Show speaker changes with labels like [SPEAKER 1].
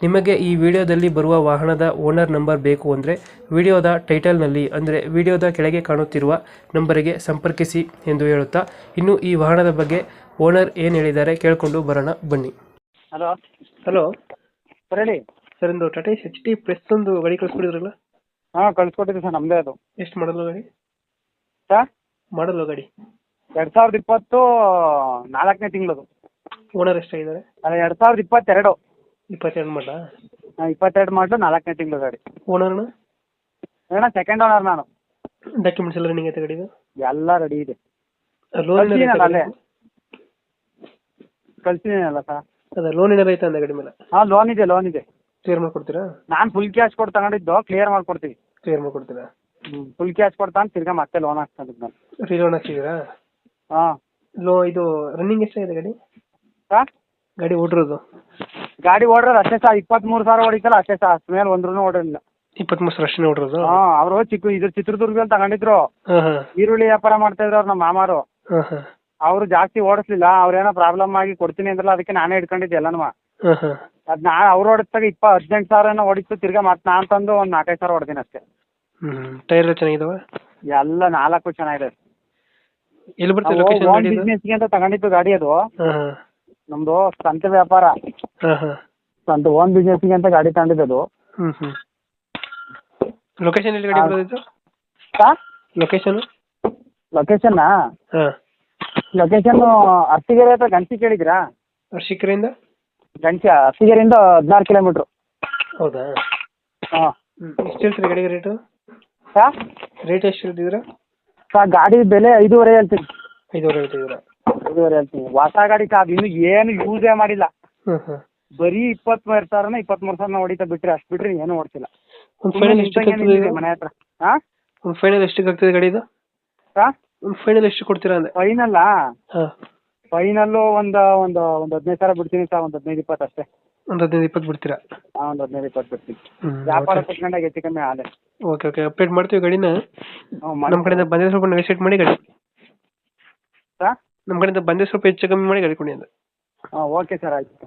[SPEAKER 1] ನಿಮಗೆ ಈ ವಿಡಿಯೋದಲ್ಲಿ ಬರುವ ವಾಹನದ ಓನರ್ ನಂಬರ್ ಬೇಕು ಅಂದರೆ ವಿಡಿಯೋದ ಟೈಟಲ್ನಲ್ಲಿ ಅಂದರೆ ವಿಡಿಯೋದ ಕೆಳಗೆ ಕಾಣುತ್ತಿರುವ ನಂಬರಿಗೆ ಸಂಪರ್ಕಿಸಿ ಎಂದು ಹೇಳುತ್ತಾ ಇನ್ನು ಈ ವಾಹನದ ಬಗ್ಗೆ ಓನರ್ ಏನು ಹೇಳಿದ್ದಾರೆ ಕೇಳಿಕೊಂಡು ಬರೋಣ ಬನ್ನಿ.
[SPEAKER 2] ಹಲೋ.
[SPEAKER 1] ಹಲೋ.
[SPEAKER 2] ಸರ್ ಹೇಳಿ.
[SPEAKER 1] ಸರ್ ಒಂದು ಟಾಟಾ ಎಚ್ ಟಿ ಪ್ರೆಸ್ ಒಂದು ಗಾಡಿ ಕಳಿಸ್ಕೊಟ್ಟಿದ್ರಲ್ಲ
[SPEAKER 2] ಹಾಂ ಕಳಿಸ್ಕೊಟ್ಟಿದ್ದೆ ಸರ್ ನಮ್ಮದೇ ಅದು.
[SPEAKER 1] ಎಷ್ಟು ಮಾಡಲು ಗಾಡಿ?
[SPEAKER 2] ಸರ್?
[SPEAKER 1] ಮಾಡಲು ಗಾಡಿ?
[SPEAKER 2] ಎರಡು ಸಾವಿರದ ಇಪ್ಪತ್ತು ನಾಲ್ಕನೇ ತಿಂಗಳದು.
[SPEAKER 1] ಓನರ್ ಎಷ್ಟಾಗಿದ್ದಾರೆ?
[SPEAKER 2] ಅಲ್ಲ ಎರಡು ಸಾವಿರದ ಇಪ್ಪತ್ತೆರಡು.
[SPEAKER 1] ಇಪ್ಪತ್ತೆರಡು
[SPEAKER 2] ಮಾಡ್ಲ? ಇಪ್ಪತ್ತೆರಡು ಮಾಡಲು ನಾಲ್ಕನೇ ತಿಂಗಳು ಗಾಡಿ.
[SPEAKER 1] ಓನರ್ನ
[SPEAKER 2] ಅಣ್ಣ? ಸೆಕೆಂಡ್ ಓನರ್ ನಾನು.
[SPEAKER 1] ಡಾಕ್ಯುಮೆಂಟ್ಸ್ ಎಲ್ಲ ರನ್ನಿಂಗ್ ಐತೆ ಗಾಡಿದು
[SPEAKER 2] ಎಲ್ಲ ರೆಡಿ ಇದೆ.
[SPEAKER 1] ಲೋನ್
[SPEAKER 2] ಅಲ್ಲೇ? ಕಳ್ಸಿದ್ದೀನಲ್ಲ ಸರ್
[SPEAKER 1] ಅದ ಲೋನ್ ಏನಾರ ಐತೆ ಅಂದ ಗಾಡಿ ಮೇಲೆ?
[SPEAKER 2] ಹಾಂ ಲೋನ್ ಇದೆ ಲೋನ್ ಇದೆ.
[SPEAKER 1] ಕ್ಲಿಯರ್ ಮಾಡ್ಕೊಡ್ತೀರಾ?
[SPEAKER 2] ನಾನು ಫುಲ್ ಕ್ಯಾಶ್ ಕೊಡ್ ತಗೊಂಡಿದ್ದು ಕ್ಲಿಯರ್ ಮಾಡ್ಕೊಡ್ತೀವಿ.
[SPEAKER 1] ಕ್ಲಿಯರ್ ಮಾಡ್ಕೊಡ್ತೀರಾ?
[SPEAKER 2] ಫುಲ್ ಕ್ಯಾಶ್ ಕೊಡ್ತಾನೆ ತಿರ್ಗಾ ಮತ್ತೆ ಲೋನ್ ಹಾಕ್ಕೊಂಡಿದ್ದು ನಾನು.
[SPEAKER 1] ಫ್ರೀ ಲೋನ್ ಹಾಕ್ಸಿದ್ದೀರಾ?
[SPEAKER 2] ಹಾಂ.
[SPEAKER 1] ಲೋ ಇದು ರನ್ನಿಂಗ್ ಎಷ್ಟಾಗಿದೆ ಗಾಡಿ?
[SPEAKER 2] ಸರ್
[SPEAKER 1] ಗಾಡಿ ಓಡಿರೋದು?
[SPEAKER 2] ಗಾಡಿ ಓಡ್ರೋದು ಅಷ್ಟೇ ಸರ್ ಇಪ್ಪತ್ತ್ಮೂರು ಸಾವಿರ ಹೊಡಿತಲ್ಲ ಅಷ್ಟೇ ಸರ್ ಅಷ್ಟು ಮೇಲೆ ಒಂದ್ರೂ ಓಡಿರಲಿಲ್ಲ.
[SPEAKER 1] ಇಪ್ಪತ್ಮೂರು ಸಾವಿರ ಅಷ್ಟೇ ಹೊಡ್ರದು
[SPEAKER 2] ಹಾಂ ಅವರು ಚಿಕ್ಕ ಇದ್ರ ಚಿತ್ರದುರ್ಗದಲ್ಲಿ ತಗೊಂಡಿದ್ರು.
[SPEAKER 1] ಹಾಂ ಹಾಂ.
[SPEAKER 2] ಈರುಳ್ಳಿ ವ್ಯಾಪಾರ ಮಾಡ್ತಾ ಇದ್ರು ಅವ್ರ ನಮ್ಮ ಮಾಮಾರು.
[SPEAKER 1] ಅವ್ರು ಹಾಂ.
[SPEAKER 2] ಅವರು ಜಾಸ್ತಿ ಓಡಿಸ್ಲಿಲ್ಲ ಅವ್ರೇನೋ ಪ್ರಾಬ್ಲಮ್ ಆಗಿ ಕೊಡ್ತೀನಿ ಅಂದ್ರಲ್ಲ ಅದಕ್ಕೆ ನಾನೇ ಇಟ್ಕೊಂಡಿದ್ದೆ ಎಲ್ಲನೂ.
[SPEAKER 1] ಹಾಂ ಹಾಂ.
[SPEAKER 2] ಅದು ನಾ ಅವ್ರು ಓಡಿಸ್ದಾಗ ಇಪ್ಪ ಹದಿನೆಂಟು ಸಾವಿರ ಏನೋ ಹೊಡಿತು ತಿರ್ಗಾ ಮತ್ತೆ ನಾನು ತಂದು ಒಂದ್ ನಾಲ್ಕೈದು ಸಾವಿರ ಹೊಡ್ದೀನಿ ಅಷ್ಟೇ.
[SPEAKER 1] ಹ್ಞೂ ಟೈರ್ ಎಲ್ಲ ಚೆನ್ನಾಗಿದಾವ?
[SPEAKER 2] ಎಲ್ಲ ನಾಲ್ಕು ಚೆನ್ನಾಗಿದೆ.
[SPEAKER 1] ಎಲ್ಲಿ ಬರ್ತದೆ ಲೊಕೇಶನ್ ಗಾಡಿ
[SPEAKER 2] ಬಿಸ್ನೆಸ್ಗೆ ಅಂತ ತಗೊಂಡಿದ್ದು ಗಾಡಿ ಅದು.
[SPEAKER 1] ನಮ್ದು ಸಂತೆ
[SPEAKER 2] ನಮ್ಮದು ವ್ಯಾಪಾರ. ಸ್ವಂತ ಓನ್ ಬಿಸ್ನೆಸ್ಗೆ ಅಂತ ಗಾಡಿ ತಗೊಂಡಿದ್ದು
[SPEAKER 1] ಹ್ಮ್ ಹ್ಞೂ ಲೊಕೇಶನ್ ಎಲ್ಲಿ ಗಾಡಿ. ಬರೋದಿತ್ತು?
[SPEAKER 2] ಸರ್
[SPEAKER 1] ಲೊಕೇಶನ್
[SPEAKER 2] ಲೊಕೇಶನ್ನ
[SPEAKER 1] ಹಾಂ.
[SPEAKER 2] ಲೊಕೇಶನ್ನು ಅರ್ತಿಗೆರೆ ಹತ್ರ ಗಂಟಿ ಕೇಳಿದ್ರಾ
[SPEAKER 1] ಶಿಖರಿಂದ
[SPEAKER 2] ಗಂಟಿ ಅರ್ಸಿಗೆರೆಯಿಂದ ಹದಿನಾರು ಕಿಲೋಮೀಟ್ರು
[SPEAKER 1] ಹೌದಾ?
[SPEAKER 2] ಹಾಂ.
[SPEAKER 1] ಹ್ಞೂ ಎಷ್ಟು ಹೇಳ್ತೀರಿ ಗಾಡಿಗೆ ರೇಟು
[SPEAKER 2] ಸರ್
[SPEAKER 1] ರೇಟ್ ಎಷ್ಟು ಹೇಳ್ತಿದ್ದೀರಾ?
[SPEAKER 2] ಸಾ ಗಾಡಿ ಬೆಲೆ ಐದೂವರೆ ಹೇಳ್ತೀನಿ.
[SPEAKER 1] ಐದುವರೆ ಹೇಳ್ತಿದ್ದೀರಾ?
[SPEAKER 2] ಐದೂವರೆ ಹೇಳ್ತೀನಿ. ಹೊಸ ಗಾಡಿ ಸರ್ ಇನ್ನು ಏನು ಯೂಸೇ ಮಾಡಿಲ್ಲ. ಬರೀ ಇಪ್ಪತ್ಮೂರು ಸಾವಿರನ ಇಪ್ಪತ್ಮೂರು ಸಾವಿರನ ಹೊಡಿತಾ ಬಿಟ್ರೆ ಅಷ್ಟು ಬಿಟ್ರೆ ಏನು ಓಡ್ತಿಲ್ಲ
[SPEAKER 1] ಒಂದು ಫೈನಲ್ ಎಷ್ಟಕ್ಕೆ ಆಗ್ತದೆ
[SPEAKER 2] ಇದೆ ಮನೆ ಹತ್ರ. ಹಾ
[SPEAKER 1] ಒಂದು ಫೈನಲ್ ಎಷ್ಟಕ್ಕೆ ಆಗ್ತದೆ ಗಾಡಿದು
[SPEAKER 2] ಸರ್
[SPEAKER 1] ಒಂದು ಫೈನಲ್ ಎಷ್ಟು ಕೊಡ್ತೀರಾ ಅಂದೆ?
[SPEAKER 2] ಫೈನಲ್ಲಾ
[SPEAKER 1] ಹಾಂ.
[SPEAKER 2] ಫೈನಲ್ಲು ಒಂದು ಒಂದು ಒಂದು ಹದಿನೈದು ಸಾವಿರ ಬಿಡ್ತೀನಿ ಸರ್ ಒಂದ್ ಹದಿನೈದು ಇಪ್ಪತ್ತು ಅಷ್ಟೇ.
[SPEAKER 1] ಒಂದ್ ಹದಿನೈದು ಇಪ್ಪತ್ತು ಬಿಡ್ತೀರಾ?
[SPEAKER 2] ಹಾ ಒಂದು ಹದಿನೈದು ಇಪ್ಪತ್ತು ಬಿಡ್ತೀನಿ.
[SPEAKER 1] ಹ್ಞೂ
[SPEAKER 2] ವ್ಯಾಪಾರ ಕುತ್ಕೊಂಡಾಗ ಹೆಚ್ಚು ಕಮ್ಮಿ ಆಲೆ
[SPEAKER 1] ಓಕೆ ಓಕೆ ಅಪ್ಡೇಟ್ ಮಾಡ್ತೀವಿ ಗಡಿನ.
[SPEAKER 2] ಹ್ಞೂ
[SPEAKER 1] ನಮ್ಮ ಕಡೆಯಿಂದ ಬಂದರೆ ಸ್ವಲ್ಪ ನೆಗೋಸಿಯೇಟ್ ಮಾಡಿ ಗಡಿ.
[SPEAKER 2] ಸರ್
[SPEAKER 1] ನಮ್ಮ ಕಡೆಯಿಂದ ಬಂದರೆ ಸ್ವಲ್ಪ ಹೆಚ್ಚು ಕಮ್ಮಿ ಮಾಡಿ ಗಾಡಿ ಕೊಡಿ ಅಂತ
[SPEAKER 2] ಹಾಂ ಓಕೆ ಸರ್ ಆಯ್ತು.